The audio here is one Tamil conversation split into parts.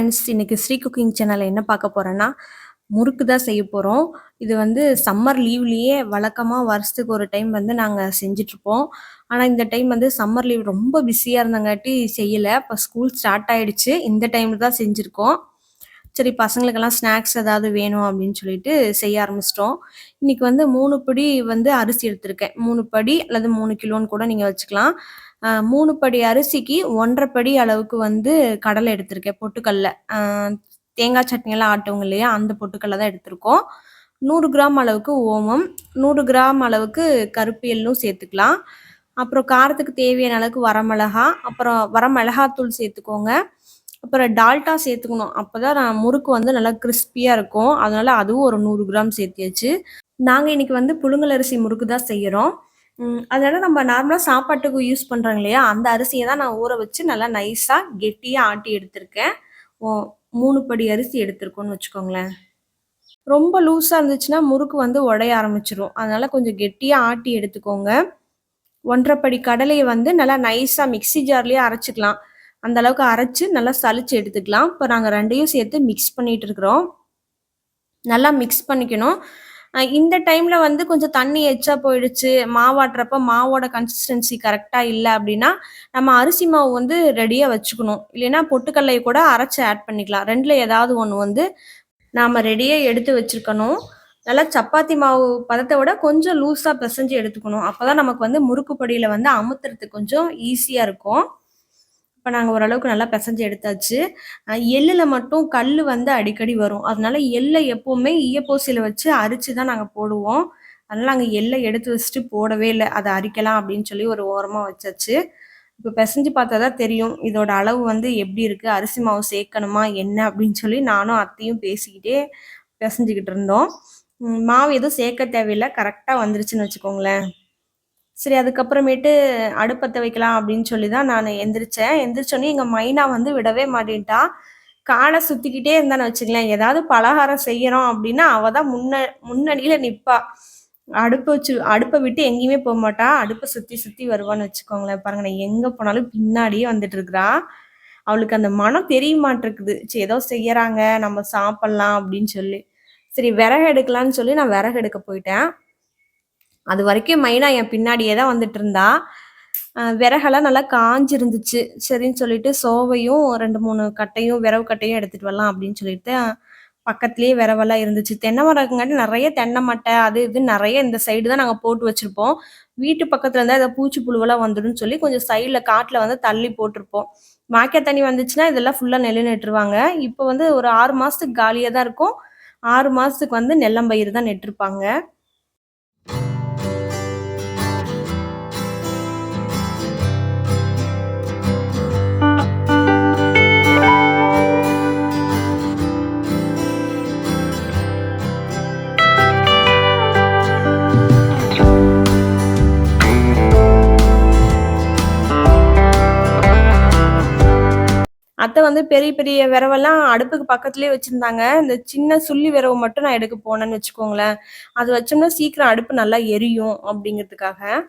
ஃப்ரெண்ட்ஸ் இன்னைக்கு ஸ்ரீ குக்கிங் சேனலில் என்ன பார்க்க போகிறேன்னா முறுக்கு தான் செய்ய போகிறோம் இது வந்து சம்மர் லீவ்லேயே வழக்கமாக வருஷத்துக்கு ஒரு டைம் வந்து நாங்கள் செஞ்சுட்ருப்போம். ஆனால் இந்த டைம் வந்து சம்மர் லீவ் ரொம்ப பிஸியாக இருந்தங்காட்டி செய்யலை இப்போ ஸ்கூல் ஸ்டார்ட் ஆகிடுச்சு இந்த டைமில் தான் செஞ்சுருக்கோம் சரி பசங்களுக்கெல்லாம் ஸ்நாக்ஸ் ஏதாவது வேணும் அப்படின்னு சொல்லிட்டு செய்ய ஆரம்பிச்சிட்டோம். இன்றைக்கி வந்து மூணு படி வந்து அரிசி எடுத்திருக்கேன். மூணு படி அல்லது மூணு கிலோன்னு கூட நீங்கள் வச்சுக்கலாம். மூணு படி அரிசிக்கு 1 1/2 படி அளவுக்கு வந்து கடலை எடுத்திருக்கேன். பொட்டுக்கல்ல. தேங்காய் சட்னியெல்லாம் ஆட்டுவோங்க இல்லையா? அந்த பொட்டுக்கல்ல தான் எடுத்திருக்கோம். நூறு கிராம் அளவுக்கு ஓமம், நூறு கிராம் அளவுக்கு கருப்பு எள்ளும் சேர்த்துக்கலாம். அப்புறம் காரத்துக்கு தேவையான அளவுக்கு வரமிளகா, அப்புறம் வரமிளகாத்தூள் சேர்த்துக்கோங்க. அப்புறம் டால்டா சேர்த்துக்கணும். அப்பதான் நான் முறுக்கு வந்து நல்லா கிறிஸ்பியாக இருக்கும். அதனால அதுவும் ஒரு நூறு கிராம் சேர்த்தியாச்சு. நாங்கள் இன்னைக்கு வந்து புழுங்கல் அரிசி முறுக்கு தான் செய்கிறோம் ம் அதனால நம்ம நார்மலாக சாப்பாட்டுக்கு யூஸ் பண்ணுறாங்க இல்லையா? அந்த அரிசியை தான் நான் ஊற வச்சு நல்லா நைஸாக கெட்டியாக ஆட்டி எடுத்திருக்கேன். ஓ 3 படி அரிசி எடுத்திருக்கோன்னு வச்சுக்கோங்களேன். ரொம்ப லூஸாக இருந்துச்சுன்னா முறுக்கு வந்து உடைய ஆரம்பிச்சிடும் அதனால கொஞ்சம் கெட்டியாக ஆட்டி எடுத்துக்கோங்க. 1 1/2 படி கடலையை வந்து நல்லா நைஸாக மிக்ஸி ஜார்லேயே அரைச்சிக்கலாம் அந்த அளவுக்கு அரைச்சி நல்லா சளிச்சு எடுத்துக்கலாம். இப்போ நாங்கள் ரெண்டையும் சேர்த்து மிக்ஸ் பண்ணிட்டு இருக்கிறோம். நல்லா மிக்ஸ் பண்ணிக்கணும். இந்த டைம்ல வந்து கொஞ்சம் தண்ணி எச்சா போயிடுச்சு, மாவாட்டுறப்ப மாவோட கன்சிஸ்டன்சி கரெக்டா இல்லை அப்படின்னா, நம்ம அரிசி மாவு வந்து ரெடியா வச்சுக்கணும். இல்லைன்னா பொட்டுக்கல்லைய கூட அரைச்சு ஆட் பண்ணிக்கலாம். ரெண்டுல ஏதாவது ஒன்று வந்து நாம ரெடியா எடுத்து வச்சிருக்கணும். நல்லா சப்பாத்தி மாவு பதத்தை விட கொஞ்சம் லூஸா பிசைஞ்சு எடுத்துக்கணும். அப்பதான் நமக்கு வந்து முறுக்கு பொடியில வந்து அமுத்துறதுக்கு கொஞ்சம் ஈஸியா இருக்கும். இப்போ நாங்கள் ஓரளவுக்கு நல்லா பிசைஞ்சு எடுத்தாச்சு. எள்ளில் மட்டும் கல் வந்து அடிக்கடி வரும். அதனால எள்ளை எப்போவுமே ஈயப்பூசியில் வச்சு அரிச்சு தான் நாங்கள் போடுவோம். அதனால நாங்கள் எள்ளை எடுத்து வச்சுட்டு போடவே இல்லை அதை அரிக்கலாம் அப்படின்னு சொல்லி ஒரு ஓரமாக வச்சாச்சு. இப்போ பிசைஞ்சு பார்த்தா தான் தெரியும். இதோட அளவு வந்து எப்படி இருக்குது அரிசி மாவு சேர்க்கணுமா? என்ன? அப்படின்னு சொல்லி நானும் அத்தையும் பேசிக்கிட்டே பெசஞ்சுகிட்டு இருந்தோம். மாவு எதுவும் சேர்க்க தேவையில்ல. கரெக்டாக வந்துருச்சுன்னு வச்சுக்கோங்களேன். சரி அதுக்கப்புறமேட்டு அடுப்பத்தை வைக்கலாம் அப்படின்னு சொல்லி தான் நான் எந்திரிச்சேன். எந்திரிச்சோன்னே எங்கள் மைனா வந்து விடவே மாட்டேன்ட்டா. காலை சுத்திக்கிட்டே இருந்தான்னு வச்சுக்கங்களேன். ஏதாவது பலகாரம் செய்யறோம் அப்படின்னா, அவ தான் முன்ன முன்னணியில நிற்பா அடுப்பு வச்சு அடுப்பை விட்டு எங்கேயுமே போமாட்டா. அடுப்பை சுத்தி சுத்தி வருவான்னு வச்சுக்கோங்களேன். பாருங்க நான் எங்க போனாலும் பின்னாடியே வந்துட்டு இருக்கிறா. அவளுக்கு அந்த மனம் தெரிய மாட்டிருக்குது. சரி ஏதோ செய்யறாங்க, நம்ம சாப்பிடலாம் அப்படின்னு சொல்லி. சரி விறகு எடுக்கலான்னு சொல்லி நான் விறகு எடுக்க போயிட்டேன். அது வரைக்கும் மைனா என் பின்னாடியே தான் வந்துட்டு இருந்தா. விறகெல்லாம் நல்லா காஞ்சிருந்துச்சு. சரின்னு சொல்லிட்டு சோவையும் 2, 3 கட்டையும் விறகு கட்டையும் எடுத்துட்டு வரலாம் அப்படின்னு சொல்லிட்டு, பக்கத்துலேயே விறவெல்லாம் இருந்துச்சு. தென்னை மரங்காட்டி நிறைய தென்னை மட்டை அது இது நிறைய இந்த சைடு தான் நாங்க போட்டு வச்சிருப்போம். வீட்டு பக்கத்துல இருந்தா ஏதாவது பூச்சி புழுவெல்லாம் வந்துடும் சொல்லி கொஞ்சம் சைடில் காட்டுல வந்து தள்ளி போட்டிருப்போம். வாய்க்கா தண்ணி வந்துச்சுன்னா இதெல்லாம் ஃபுல்லா நெல்லு நட்டுருவாங்க. இப்போ வந்து ஒரு ஆறு மாசத்துக்கு காலியா தான் இருக்கும். ஆறு மாசத்துக்கு வந்து நெல்லம்பயிர் தான் நெட்டிருப்பாங்க வந்து பெரிய பெரிய விரவெல்லாம் அடுப்புக்கு பக்கத்திலேயே வச்சிருந்தாங்க. இந்த சின்ன சுள்ளி விரவு மட்டும் நான் எடுக்க போனேன்னு வச்சுக்கோங்களேன். அது வச்சோம்னா சீக்கிரம் அடுப்பு நல்லா எரியும் அப்படிங்கிறதுக்காக.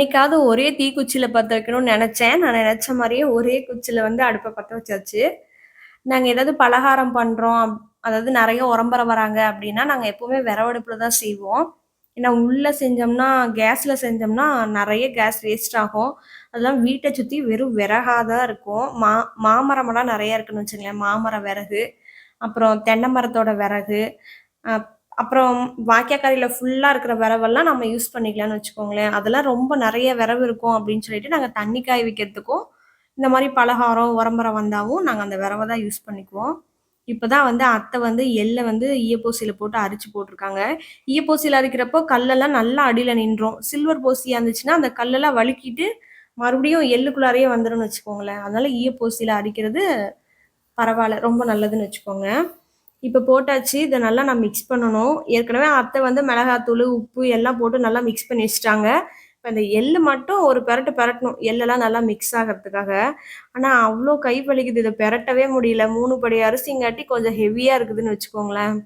இன்னைக்காவது ஒரே தீக்குச்சியில் பற்ற வைக்கணும்னு நினச்சேன் நான் நினச்ச மாதிரியே ஒரே குச்சியில் வந்து அடுப்பை பற்ற வச்சாச்சு. நாங்கள் ஏதாவது பலகாரம் பண்ணுறோம் அதாவது நிறைய உறம்பறை வராங்க அப்படின்னா, நாங்கள் எப்போவுமே விறவடுப்பில் தான் செய்வோம். ஏன்னா உள்ளே செஞ்சோம்னா, கேஸில் செஞ்சோம்னா நிறைய கேஸ் வேஸ்ட் ஆகும். அதெல்லாம் வீட்டை சுற்றி வெறும் விறகாக தான் இருக்கும். மா மாமரமெல்லாம் நிறையா இருக்குன்னு வச்சுங்களேன் மாமரம் விறகு, அப்புறம் தென்னை மரத்தோட விறகு, அப்புறம் வாய்க்காக்கரையில ஃபுல்லாக இருக்கிற விரவெல்லாம் நம்ம யூஸ் பண்ணிக்கலாம்னு வச்சுக்கோங்களேன். அதெல்லாம் ரொம்ப நிறைய விரவு இருக்கும் அப்படின்னு சொல்லிட்டு, நாங்கள் தண்ணி காய வைக்கிறதுக்கும், இந்த மாதிரி பலகாரம், உறம்பறை வந்தாவும் நாங்கள் அந்த விரவை தான் யூஸ் பண்ணிக்குவோம். இப்போ தான் வந்து அத்தை வந்து எள்ளை வந்து ஈயப்பூசியில் போட்டு அரிச்சு போட்டிருக்காங்க. ஈயப்பூசியில் அரிக்கிறப்போ கல்லெல்லாம் நல்லா அடியில் நின்றோம் சில்வர் பூசியாக இருந்துச்சுன்னா, அந்த கல்லெல்லாம் வழுக்கிட்டு மறுபடியும் எள்ளுக்குள்ளாரையே வந்துரும்னு வச்சுக்கோங்களேன். அதனால ஈயப்பூசியில் அரிக்கிறது பரவாயில்ல ரொம்ப நல்லதுன்னு வச்சுக்கோங்க. இப்போ போட்டாச்சு. இதை நல்லா நான் மிக்ஸ் பண்ணணும். ஏற்கனவே அத்தை வந்து மிளகாத்தூள் உப்பு எல்லாம் போட்டு நல்லா மிக்ஸ் பண்ணி வச்சுட்டாங்க. இப்போ இந்த எள்ளு மட்டும் ஒரு பெரட்டு பெரட்டணும். எள்ளெல்லாம் நல்லா மிக்ஸ் ஆகிறதுக்காக ஆனால் அவ்வளோ கை வலிக்குது. இதை பெரட்டவே முடியல. மூணு படி அரிசிங்காட்டி கொஞ்சம் ஹெவியாக இருக்குதுன்னு வச்சுக்கோங்களேன்.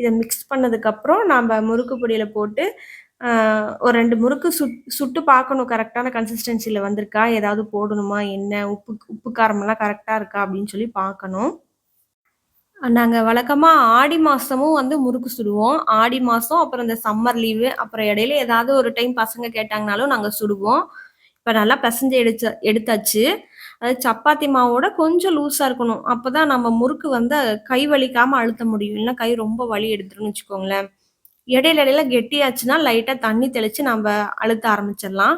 இதை மிக்ஸ் பண்ணதுக்கப்புறம் நாம முறுக்கு பொடியில் போட்டு, ஒரு ரெண்டு முறுக்கு சுட் சுட்டு பார்க்கணும். கரெக்டான கன்சிஸ்டன்சியில் வந்திருக்கா? ஏதாவது போடணுமா? என்ன? உப்பு உப்பு காரமெல்லாம் கரெக்டாக இருக்கா? அப்படின்னு சொல்லி பார்க்கணும். நாங்கள் வழக்கமாக ஆடி மாதமும் வந்து முறுக்கு சுடுவோம். ஆடி மாதம் அப்புறம் இந்த சம்மர் லீவு, அப்புறம் இடையில ஏதாவது ஒரு டைம் பசங்க கேட்டாங்கனாலும் நாங்கள் சுடுவோம். இப்போ நல்லா பிசைஞ்சு எடுச்ச எடுத்தாச்சு. அது சப்பாத்தி மாவோட கொஞ்சம் லூஸாக இருக்கணும். அப்போ தான் நம்ம முறுக்கு வந்து கை வலிக்காமல் அழுத்த முடியும். இல்லைன்னா கை ரொம்ப வலி எடுத்துருன்னு வச்சுக்கோங்களேன். இடையில இடையில கெட்டியாச்சுன்னா, லைட்டாக தண்ணி தெளித்து நம்ம அழுத்த ஆரம்பிச்சிடலாம்.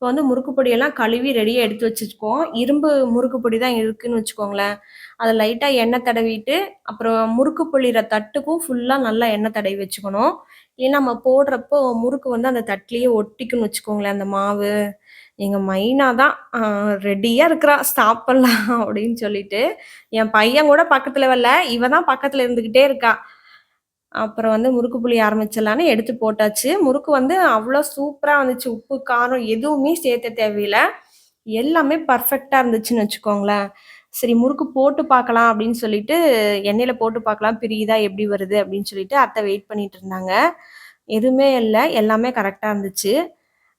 இப்போ வந்து முறுக்கு பொடியெல்லாம் கழுவி ரெடியாக எடுத்து வச்சுருக்கோம். இரும்பு முறுக்கு பொடி தான் இருக்குன்னு வச்சுக்கோங்களேன். அதை லைட்டாக எண்ணெய் தடவிட்டு, அப்புறம் முறுக்கு பொழிகிற தட்டுக்கும் ஃபுல்லாக நல்லா எண்ணெய் தடவி வச்சுக்கணும். ஏன்னா நம்ம போடுறப்போ முறுக்கு வந்து அந்த தட்டிலேயே ஒட்டிக்குன்னு வச்சுக்கோங்களேன், அந்த மாவு. எங்கள் மைனா தான் ரெடியாக இருக்கிறா. ஸ்டாப் பண்ணலாம் அப்படின்னு சொல்லிட்டு. என் பையன் கூட பக்கத்தில் வரல. இவ தான் பக்கத்தில் இருந்துக்கிட்டே இருக்கா. அப்புறம் வந்து முறுக்கு புளி ஆரம்பிச்சிடலான்னு எடுத்து போட்டாச்சு. முறுக்கு வந்து அவ்வளோ சூப்பராக வந்துச்சு. உப்பு, காரம் எதுவுமே சேர்த்த தேவையில்லை எல்லாமே பர்ஃபெக்டாக இருந்துச்சுன்னு வச்சுக்கோங்களேன். சரி முறுக்கு போட்டு பார்க்கலாம் அப்படின்னு சொல்லிட்டு, எண்ணெயில் போட்டு பார்க்கலாம் பிரியுதா எப்படி வருது அப்படின்னு சொல்லிட்டு அத்தை வெயிட் பண்ணிட்டு இருந்தாங்க. எதுவுமே இல்லை எல்லாமே கரெக்டாக இருந்துச்சு.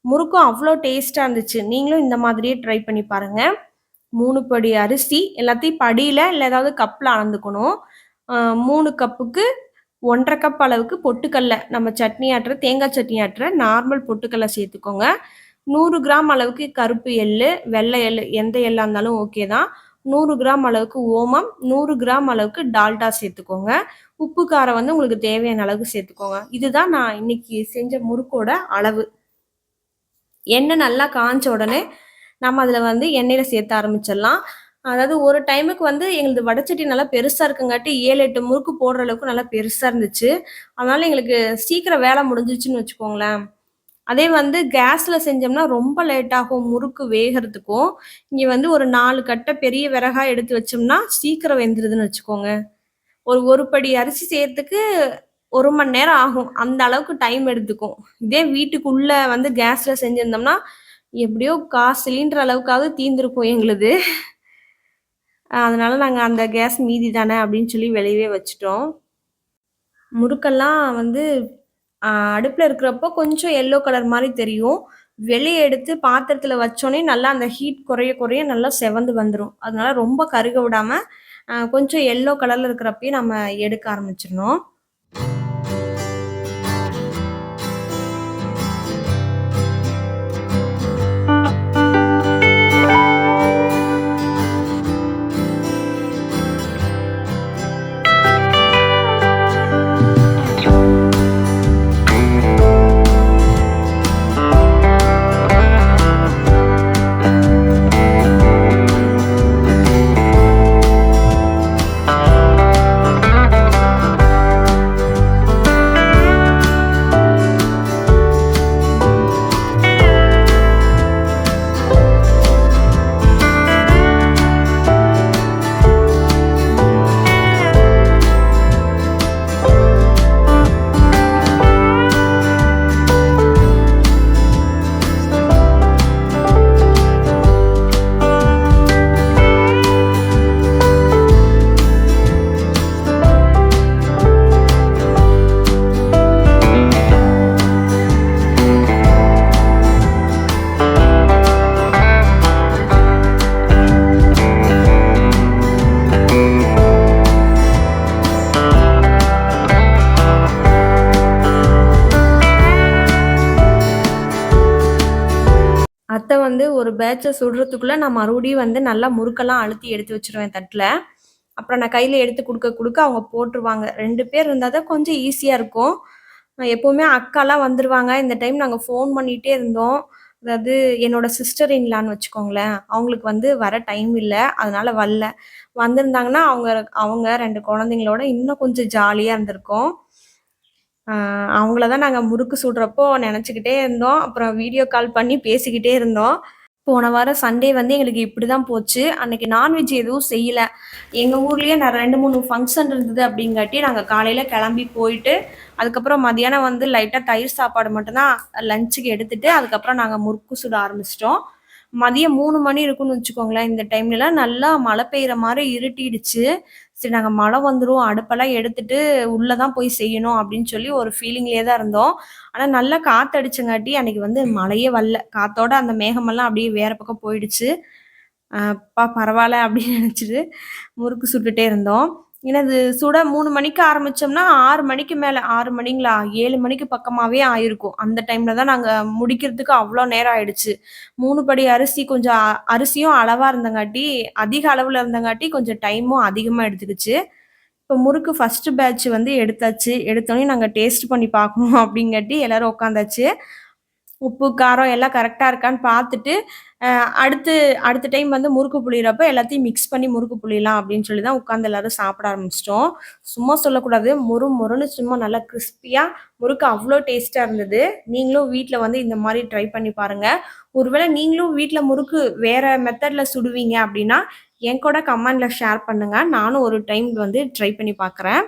முறுக்கும் அவ்வளோ டேஸ்ட்டாக இருந்துச்சு. நீங்களும் இந்த மாதிரியே ட்ரை பண்ணி பாருங்கள் மூணு படி அரிசி எல்லாத்தையும் படியில் இல்லை ஏதாவது கப்பில் அளந்துக்கணும். மூணு கப்புக்கு 1 1/2 கப் அளவுக்கு பொட்டுக்கல்ல, நம்ம சட்னி ஆட்டுற தேங்காய் சட்னி ஆட்டுற நார்மல் பொட்டுக்கல்ல சேர்த்துக்கோங்க. நூறு கிராம் அளவுக்கு கருப்பு எள்ளு, வெள்ளை எள்ளு எந்த எள்ளாக இருந்தாலும் ஓகே தான். நூறு கிராம் அளவுக்கு ஓமம், நூறு கிராம் அளவுக்கு டால்டா சேர்த்துக்கோங்க. உப்பு, காரம் வந்து உங்களுக்கு தேவையான அளவுக்கு சேர்த்துக்கோங்க. இதுதான் நான் இன்னைக்கு செஞ்ச முறுக்கோட அளவு. எண்ணெய் நல்லா காஞ்ச உடனே, நம்ம அதில் வந்து எண்ணெயில் சேர்த்த ஆரம்பிச்சிடலாம். அதாவது ஒரு டைமுக்கு வந்து எங்களுது வடச்சட்டி நல்லா பெருசாக இருக்குங்காட்டி ஏழு எட்டு முறுக்கு போடுற அளவுக்கு நல்லா பெருசாக இருந்துச்சு. அதனால எங்களுக்கு சீக்கிரம் வேலை முடிஞ்சிச்சுன்னு வச்சுக்கோங்களேன். அதே வந்து கேஸில் செஞ்சோம்னா ரொம்ப லேட் ஆகும் முறுக்கு வேகறதுக்கும். இங்கே வந்து ஒரு நாலு கட்டை பெரிய விறகா எடுத்து வச்சோம்னா, சீக்கிரம் வெந்துருதுன்னு வச்சுக்கோங்க. ஒரு ஒரு படி அரிசி செய்யறதுக்கு ஒரு மணி நேரம் ஆகும். அந்த அளவுக்கு டைம் எடுத்துக்கும். இதே வீட்டுக்குள்ளே வந்து கேஸில் செஞ்சுருந்தோம்னா எப்படியோ 1/4 சிலிண்டர் அளவுக்காவது தீர்ந்திருக்கும் எங்களுது. அதனால் நாங்கள் அந்த கேஸ் மீதி தானே அப்படின்னு சொல்லி வெளியவே வச்சுட்டோம். முறுக்கெல்லாம் வந்து அடுப்பில் இருக்கிறப்போ கொஞ்சம் எல்லோ கலர் மாதிரி தெரியும். வெளியே எடுத்து பாத்திரத்தில் வச்சோன்னே நல்லா அந்த ஹீட் குறைய குறைய நல்லா செவந்து வந்துடும் அதனால ரொம்ப கருக விடாமல் கொஞ்சம் எல்லோ கலரில் இருக்கிறப்பயே நம்ம எடுக்க ஆரம்பிச்சிடணும் அத்தை வந்து ஒரு பேட்சை சுடுறதுக்குள்ள நான் மறுபடியும் வந்து நல்லா முறுக்கெல்லாம் அழுத்தி எடுத்து வச்சிருவேன் தட்டில் அப்புறம் நான் கையில் எடுத்து கொடுக்க கொடுக்க அவங்க போட்டுருவாங்க. ரெண்டு பேர் இருந்தால் தான் கொஞ்சம் ஈஸியாக இருக்கும். எப்போவுமே அக்காலாம் வந்துருவாங்க. இந்த டைம் நாங்கள் ஃபோன் பண்ணிகிட்டே இருந்தோம். அதாவது என்னோட சிஸ்டர் இன்லான்னு வச்சுக்கோங்களேன். அவங்களுக்கு வந்து வர டைம் இல்லை அதனால வரல. வந்திருந்தாங்கன்னா, அவங்க அவங்க ரெண்டு குழந்தைங்களோட இன்னும் கொஞ்சம் ஜாலியாக இருந்திருக்கும். அவங்கள தான் நாங்கள் முறுக்கு சுடுறப்போ நினச்சிக்கிட்டே இருந்தோம். அப்புறம் வீடியோ கால் பண்ணி பேசிக்கிட்டே இருந்தோம். போன வாரம் சண்டே வந்து எங்களுக்கு இப்படி தான் போச்சு. அன்னைக்கு நான்வெஜ் எதுவும் செய்யலை எங்கள் ஊர்லேயே நான் ரெண்டு மூணு ஃபங்க்ஷன் இருந்தது அப்படிங்காட்டி, நாங்கள் காலையில் கிளம்பி போயிட்டு, அதுக்கப்புறம் மதியானம் வந்து லைட்டாக தயிர் சாப்பாடு மட்டும்தான் லஞ்சுக்கு எடுத்துட்டு, அதுக்கப்புறம் நாங்கள் முறுக்கு சுட ஆரம்பிச்சிட்டோம் மதியம் மூணு மணி இருக்கும்னு வச்சுக்கோங்களேன். இந்த டைம்லலாம் நல்லா மழை பெய்கிற மாதிரி இருட்டிடுச்சு. சரி நாங்க மழை வந்துரும், அடுப்பெல்லாம் எடுத்துட்டு உள்ள தான் போய் செய்யணும் அப்படின்னு சொல்லி ஒரு ஃபீலிங்லயே தான் இருந்தோம். ஆனா நல்லா காத்தடிச்சங்காட்டி அன்னைக்கு வந்து மழையே வரல. காத்தோட அந்த மேகமெல்லாம் அப்படியே வேற பக்கம் போயிடுச்சு. அப்பா பரவால்ல அப்படின்னு நெனச்சுட்டு முறுக்கு சுட்டுட்டே இருந்தோம். எனது சுட மூணு மணிக்கு ஆரம்பிச்சோம்னா, ஆறு மணிக்கு மேல ஆறு மணிங்களா? ஏழு மணிக்கு பக்கமாவே ஆயிருக்கும். அந்த டைம்ல தான் நாங்க முடிக்கிறதுக்கு அவ்வளோ நேரம் ஆயிடுச்சு. மூணு படி அரிசி கொஞ்சம் அரிசியும் அளவா இருந்தங்காட்டி, அதிக அளவுல இருந்தங்காட்டி கொஞ்சம் டைமும் அதிகமா எடுத்துக்கிச்சு. இப்ப முறுக்கு ஃபர்ஸ்ட் பேட்ச் வந்து எடுத்தாச்சு. எடுத்தோடனே நாங்க டேஸ்ட் பண்ணி பார்க்கணும் அப்படிங்காட்டி எல்லாரும் உட்காந்தாச்சு. உப்பு, காரம் எல்லாம் கரெக்டாக இருக்கான்னு பார்த்துட்டு, அடுத்து அடுத்த டைம் வந்து முறுக்கு புளியிறப்ப எல்லாத்தையும் மிக்ஸ் பண்ணி முறுக்கு புளியலாம் அப்படின்னு சொல்லி தான் உட்காந்து எல்லாரும் சாப்பிட ஆரம்பிச்சிட்டோம் சும்மா சொல்லக்கூடாது. மொறு மொறுன்னு சும்மா நல்லா கிறிஸ்பியாக முறுக்கு அவ்வளோ டேஸ்ட்டாக இருந்தது. நீங்களும் வீட்டில் வந்து இந்த மாதிரி ட்ரை பண்ணி பாருங்கள் ஒருவேளை நீங்களும் வீட்டில் முறுக்கு வேறு மெத்தடில் சுடுவீங்க அப்படின்னா, என் கூட கமெண்டில் ஷேர் பண்ணுங்கள் நானும் ஒரு டைம் வந்து ட்ரை பண்ணி பார்க்குறேன்.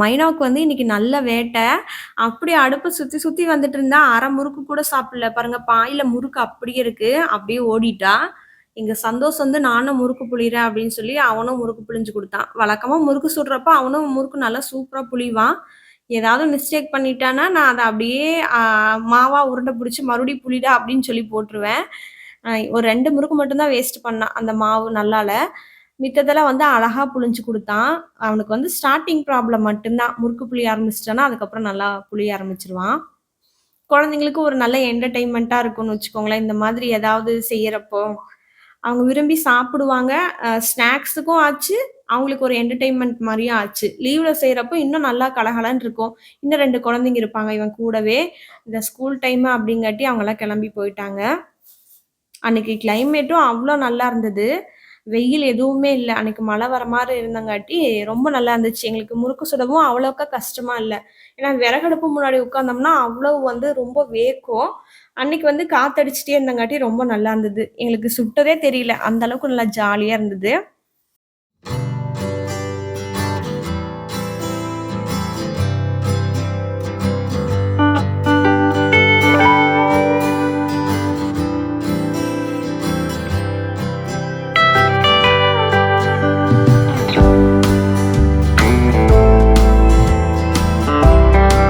மைனாவுக்கு வந்து இன்னைக்கு நல்ல வேட்டை. அப்படி அடுப்பை சுத்தி சுத்தி வந்துட்டு இருந்தா, அரை முறுக்கு கூட சாப்பிடல. பாருங்க பாயில முறுக்கு அப்படியே இருக்கு. அப்படியே ஓடிட்டா. இங்க சந்தோஷ் வந்து நானும் முறுக்கு புளிறேன் அப்படின்னு சொல்லி அவனும் முறுக்கு புளிஞ்சு கொடுத்தான் வழக்கமா முறுக்கு சுடுறப்ப அவனும் முறுக்கு நல்லா சூப்பரா புளிவான். ஏதாவது மிஸ்டேக் பண்ணிட்டானா நான் அதை அப்படியே மாவா உருண்டை பிடிச்சி மறுபடியும் புளிடா அப்படின்னு சொல்லி போட்டுருவேன். ஒரு ரெண்டு முறுக்கு மட்டும்தான் வேஸ்ட் பண்ணான். அந்த மாவு நல்லால. மித்ததெல்லாம் வந்து அழகா புளிஞ்சு கொடுத்தான் அவனுக்கு வந்து ஸ்டார்ட்டிங் ப்ராப்ளம் மட்டும்தான் முறுக்கு புளிய ஆரம்பிச்சுட்டான்னா, அதுக்கப்புறம் நல்லா புளிய ஆரம்பிச்சிருவான் குழந்தைங்களுக்கு ஒரு நல்ல என்டர்டெயின்மென்ட்டா இருக்கும்னு வச்சுக்கோங்களேன். இந்த மாதிரி ஏதாவது செய்யறப்போ. அவங்க விரும்பி சாப்பிடுவாங்க. ஸ்நாக்ஸுக்கும் ஆச்சு. அவங்களுக்கு ஒரு என்டர்டெயின்மெண்ட் மாதிரியும் ஆச்சு. லீவ்ல செய்யறப்போ இன்னும் நல்லா கலகலன்னு இருக்கும். இன்னும் ரெண்டு குழந்தைங்க இருப்பாங்க இவன் கூடவே. இந்த ஸ்கூல் டைம் அப்படிங்காட்டி அவங்கலாம் கிளம்பி போயிட்டாங்க. அன்னைக்கு கிளைமேட்டும் அவ்வளோ நல்லா இருந்தது. வெயில் எதுவுமே இல்லை அன்னைக்கு மழை வர மாதிரி இருந்தங்காட்டி ரொம்ப நல்லா இருந்துச்சு. எங்களுக்கு முறுக்கு சுடவும் அவ்வளோக்கா கஷ்டமா இல்லை ஏன்னா விறகடுப்பு முன்னாடி உட்காந்தோம்னா அவ்வளோ வந்து ரொம்ப வேக்கும். அன்னைக்கு வந்து காத்தடிச்சிட்டே இருந்தங்காட்டி ரொம்ப நல்லா இருந்தது. எங்களுக்கு சுட்டதே தெரியல. அந்த அளவுக்கு நல்லா ஜாலியா இருந்தது.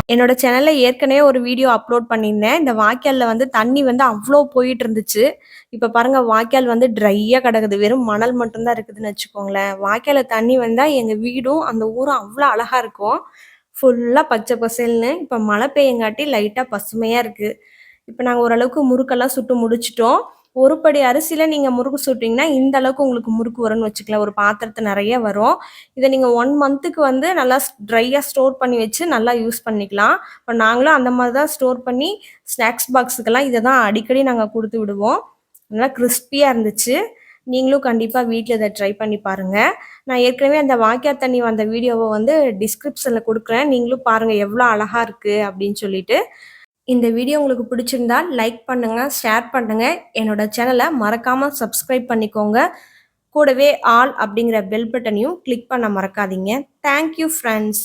என்னோட சேனல்ல ஏற்கனவே ஒரு வீடியோ அப்லோட் பண்ணியிருந்தேன். இந்த வாய்க்கால்ல வந்து தண்ணி வந்து அவ்வளோ போயிட்டு இருந்துச்சு. இப்ப பாருங்க வாய்க்கால் வந்து ட்ரையா கிடக்குது. வெறும் மணல் மட்டும்தான் இருக்குதுன்னு வச்சுக்கோங்களேன். வாய்க்காலில் தண்ணி வந்தா எங்க வீடும், அந்த ஊரும் அவ்வளோ அழகா இருக்கும். ஃபுல்லா பச்சை பசேல்னு. இப்ப மழை பெய்யங்காட்டி லைட்டா பசுமையா இருக்கு. இப்ப நாங்க ஓரளவுக்கு முறுக்கெல்லாம் சுட்டு முடிச்சுட்டோம். ஒரு படி அரிசியில் நீங்கள் முறுக்கு சுட்டிங்கன்னா இந்த அளவுக்கு உங்களுக்கு முறுக்கு வரும்னு வச்சுக்கலாம். ஒரு பாத்திரத்து நிறைய வரும். இதை நீங்கள் ஒன் மந்த்துக்கு வந்து நல்லா ட்ரையாக ஸ்டோர் பண்ணி வச்சு நல்லா யூஸ் பண்ணிக்கலாம். இப்போ நாங்களும் அந்த மாதிரி தான் ஸ்டோர் பண்ணி ஸ்நாக்ஸ் பாக்ஸுக்கெல்லாம் இதை தான் அடிக்கடி நாங்கள் கொடுத்து விடுவோம். நல்லா கிறிஸ்பியாக இருந்துச்சு. நீங்களும் கண்டிப்பாக வீட்டில் இதை ட்ரை பண்ணி பாருங்கள் நான் ஏற்கனவே அந்த வாய்க்கால் தண்ணி வந்த வீடியோவை வந்து டிஸ்கிரிப்ஷனில் கொடுக்குறேன் நீங்களும் பாருங்கள் எவ்வளோ அழகாக இருக்குது அப்படின்னு சொல்லிட்டு. இந்த வீடியோ உங்களுக்கு பிடிச்சிருந்தா லைக் பண்ணுங்கள் ஷேர் பண்ணுங்கள் என்னோட சேனலை மறக்காமல் சப்ஸ்கிரைப் பண்ணிக்கோங்க. கூடவே ஆல் அப்படிங்கிற பெல் பட்டனையும் கிளிக் பண்ண மறக்காதீங்க. Thank you friends